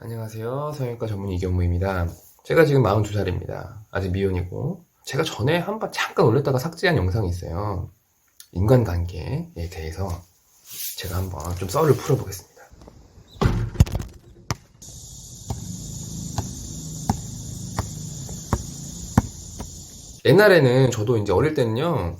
안녕하세요. 성형외과 전문 이경무입니다. 제가 지금 42살입니다. 아직 미혼이고. 제가 전에 한 번 잠깐 올렸다가 삭제한 영상이 있어요. 인간관계에 대해서 제가 한번 좀 썰을 풀어보겠습니다. 옛날에는 저도 이제 어릴 때는요,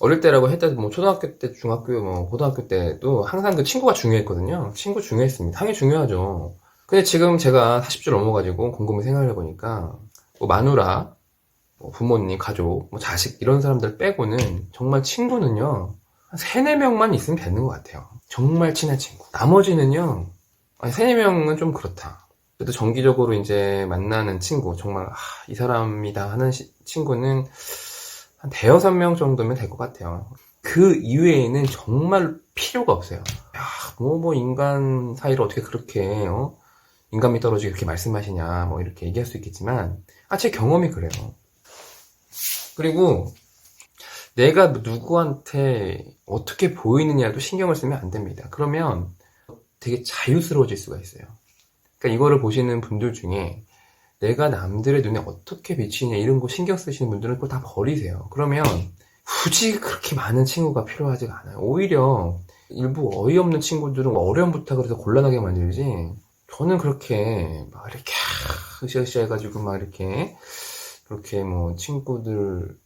어릴 때라고 했다도 뭐 초등학교 때, 중학교, 뭐 고등학교 때도 항상 그 친구가 중요했거든요. 친구 중요했습니다. 당연히 중요하죠. 근데 지금 제가 40줄 넘어가지고 곰곰이 생각해 보니까 뭐 마누라, 뭐 부모님, 가족, 뭐 자식 이런 사람들 빼고는 정말 친구는요 한 3, 4명만 있으면 되는 것 같아요. 정말 친한 친구. 나머지는요 아니 3, 4명은 좀 그렇다. 그래도 정기적으로 이제 만나는 친구, 정말 아, 이 사람이다 하는 시- 친구는 한 대여섯 명 정도면 될 것 같아요. 그 이외에는 정말 필요가 없어요. 야, 뭐, 뭐, 인간 사이를 어떻게 그렇게, 어? 인간미 떨어지게 그렇게 말씀하시냐, 뭐, 이렇게 얘기할 수 있겠지만, 아, 제 경험이 그래요. 그리고, 내가 누구한테 어떻게 보이느냐도 신경을 쓰면 안 됩니다. 그러면 되게 자유스러워질 수가 있어요. 그러니까 이거를 보시는 분들 중에 내가 남들의 눈에 어떻게 비치냐 이런 거 신경 쓰시는 분들은 그걸 다 버리세요. 그러면 굳이 그렇게 많은 친구가 필요하지가 않아요. 오히려 일부 어이없는 친구들은 어려운 부탁을 해서 곤란하게 만들지. 저는 그렇게 막 이렇게 으쌰으쌰 해가지고 막 이렇게 그렇게 뭐 친구들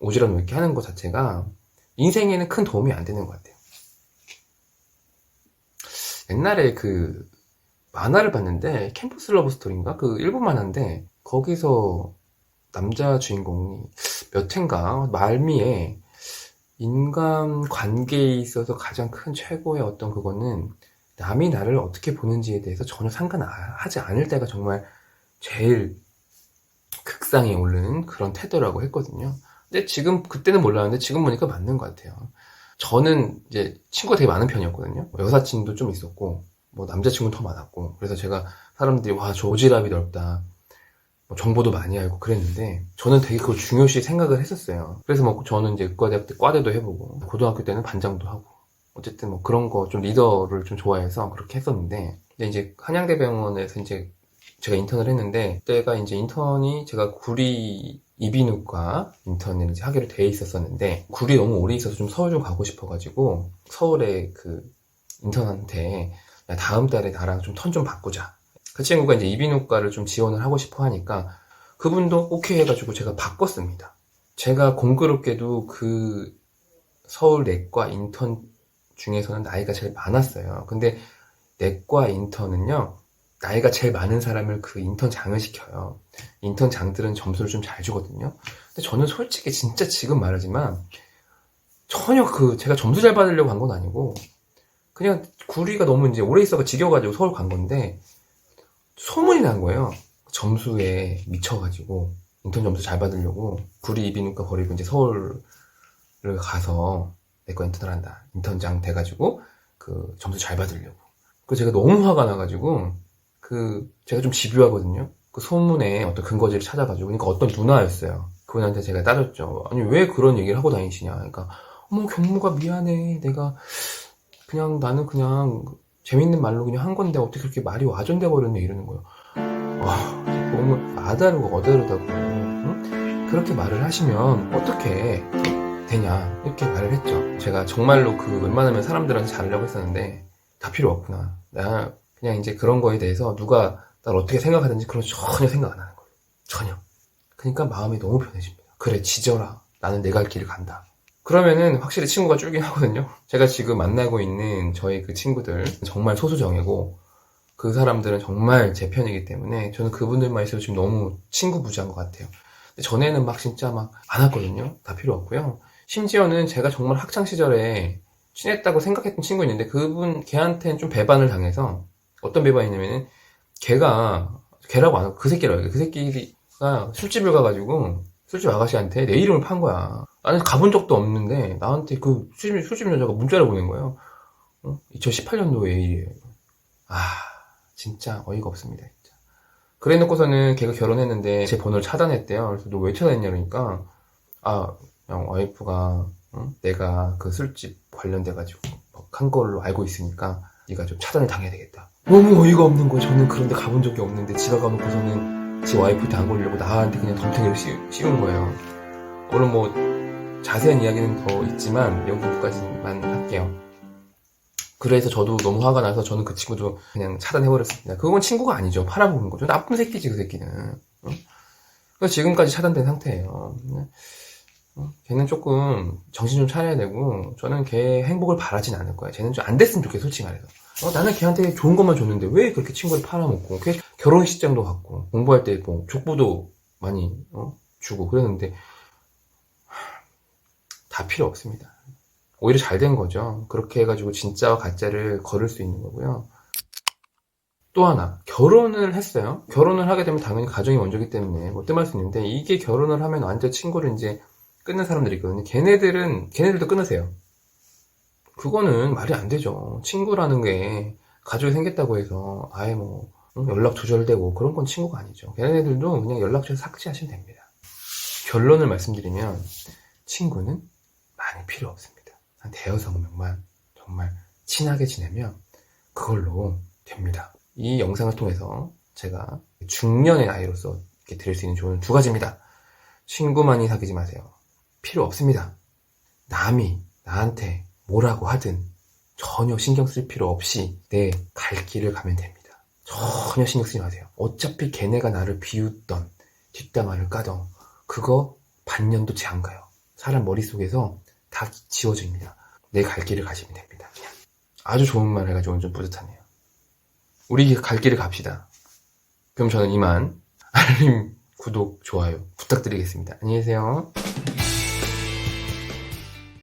오지랖 넓게 하는 것 자체가 인생에는 큰 도움이 안 되는 것 같아요. 옛날에 그 만화를 봤는데 캠퍼스 러브 스토리인가 그 일본 만화인데 거기서 남자 주인공이 몇 회인가 말미에 인간 관계에 있어서 가장 큰 최고의 어떤 그거는 남이 나를 어떻게 보는지에 대해서 전혀 상관하지 않을 때가 정말 제일 극상에 오른 그런 태도라고 했거든요. 근데 지금 그때는 몰랐는데 지금 보니까 맞는 것 같아요. 저는 이제 친구가 되게 많은 편이었거든요. 뭐 여사친도 좀 있었고 뭐 남자친구는 더 많았고 그래서 제가 사람들이 와저 오지랖이 넓다 뭐 정보도 많이 알고 그랬는데 저는 되게 그걸 중요시 생각을 했었어요 그래서 뭐 저는 이제 의과대학 때 과대도 해보고 고등학교 때는 반장도 하고 어쨌든 뭐 그런 거 좀 리더를 좀 좋아해서 그렇게 했었는데 근데 이제 한양대병원에서 이제 제가 인턴을 했는데 그때가 이제 인턴이 제가 구리 이비인후과 인턴을 이제 하기로 돼 있었었는데 구리 너무 오래 있어서 좀 서울 좀 가고 싶어가지고 서울에 그 인턴한테 야, 다음 달에 나랑 좀 턴 좀 바꾸자. 그 친구가 이제 이비인후과를 좀 지원을 하고 싶어 하니까 그분도 오케이 해가지고 제가 바꿨습니다. 제가 공교롭게도 그 서울 내과 인턴 중에서는 나이가 제일 많았어요. 근데 내과 인턴은요, 나이가 제일 많은 사람을 그 인턴장을 시켜요. 인턴장들은 점수를 좀 잘 주거든요. 근데 저는 솔직히 진짜 지금 말하지만 전혀 그 제가 점수 잘 받으려고 한건 아니고 그냥 구리가 너무 이제 오래 있어가 지겨가지고 서울 간 건데 소문이 난 거예요. 점수에 미쳐가지고 인턴 점수 잘 받으려고 구리 이비인후과 버리고 이제 서울을 가서 내과 인턴을 한다. 인턴장 돼가지고 그 점수 잘 받으려고. 그 제가 너무 화가 나가지고 그 제가 좀 집요하거든요. 그 소문에 어떤 근거지를 찾아가지고 그러니까 어떤 누나였어요. 그분한테 제가 따졌죠. 아니 왜 그런 얘기를 하고 다니시냐. 그러니까 어머 경무가 미안해. 내가 그냥 나는 그냥 재밌는 말로 그냥 한 건데 어떻게 그렇게 말이 와전돼 버렸네 이러는 거예요. 와 너무 아다르고 어다르다고 응? 그렇게 말을 하시면 어떻게 되냐 이렇게 말을 했죠. 제가 정말로 그 웬만하면 사람들한테 잘하려고 했었는데 다 필요 없구나. 나 그냥 이제 그런 거에 대해서 누가 날 어떻게 생각하든지 그런 거 전혀 생각 안 하는 거예요. 전혀. 그러니까 마음이 너무 편해집니다. 그래 지져라. 나는 내 갈 길을 간다. 그러면은 확실히 친구가 줄긴 하거든요. 제가 지금 만나고 있는 저희 그 친구들 정말 소수정예고 그 사람들은 정말 제 편이기 때문에 저는 그분들만 있어도 지금 너무 친구 부자인 것 같아요. 전에는 막 진짜 막 안 왔거든요. 다 필요 없고요. 심지어는 제가 정말 학창 시절에 친했다고 생각했던 친구 있는데 그분 걔한테는 좀 배반을 당해서 어떤 배반이냐면은 걔가 걔라고 안 하고 그 새끼라고 해요. 그 새끼가 술집을 가가지고 술집 아가씨한테 내 이름을 판 거야. 나는 가본 적도 없는데 나한테 그 술집, 술집 여자가 문자를 보낸 거예요. 2018년도에 일이에요. 아 진짜 어이가 없습니다. 진짜. 그래 놓고서는 걔가 결혼했는데 제 번호를 차단했대요. 그래서 너 왜 차단했냐 그러니까 아 그냥 와이프가 응? 내가 그 술집 관련돼가지고 한 걸로 알고 있으니까 네가 좀 차단을 당해야 되겠다. 너무 어이가 없는 거예요. 저는 그런데 가본 적이 없는데 지가 가놓고서는 지 와이프한테 안 걸리려고 나한테 그냥 덤탱이를 씌, 씌운 거예요. 오늘 뭐 자세한 이야기는 더 있지만 여기까지만 할게요. 그래서 저도 너무 화가 나서 저는 그 친구도 그냥 차단해버렸습니다. 그건 친구가 아니죠. 팔아먹는 거죠. 나쁜 새끼지 그 새끼는. 어? 그래서 지금까지 차단된 상태예요. 어? 걔는 조금 정신 좀 차려야 되고 저는 걔 행복을 바라진 않을 거예요. 쟤는 좀 안 됐으면 좋겠어 솔직히 말해서. 어, 나는 걔한테 좋은 것만 줬는데 왜 그렇게 친구를 팔아먹고 걔 결혼식장도 갔고 공부할 때 뭐 족보도 많이 어? 주고 그랬는데 다 필요 없습니다. 오히려 잘 된 거죠. 그렇게 해가지고 진짜와 가짜를 거를 수 있는 거고요. 또 하나 결혼을 했어요. 결혼을 하게 되면 당연히 가정이 먼저기 때문에 뭐 뜸할 수 있는데 이게 결혼을 하면 완전 친구를 이제 끊는 사람들이 있거든요. 걔네들은 걔네들도 끊으세요. 그거는 말이 안 되죠. 친구라는 게 가족이 생겼다고 해서 아예 뭐 응, 연락 조절되고 그런 건 친구가 아니죠. 걔네들도 그냥 연락처에서 삭제하시면 됩니다. 결론을 말씀드리면 친구는 많이 필요 없습니다. 한 대여섯 명만 정말 친하게 지내면 그걸로 됩니다. 이 영상을 통해서 제가 중년의 이렇게 드릴 수 있는 조언은 두 가지입니다. 친구 많이 사귀지 마세요. 필요 없습니다. 남이 나한테 뭐라고 하든 전혀 신경 쓸 필요 없이 내 갈 길을 가면 됩니다. 전혀 신경 쓰지 마세요. 어차피 걔네가 나를 비웃던 뒷담화를 까던 그거 반년도 채 안 가요. 사람 머릿속에서 다 지워집니다. 내 갈 길을 가시면 됩니다. 아주 좋은 말 해가지고 좀 뿌듯하네요. 우리 갈 길을 갑시다. 그럼 저는 이만 알림, 구독, 좋아요 부탁드리겠습니다. 안녕히 계세요.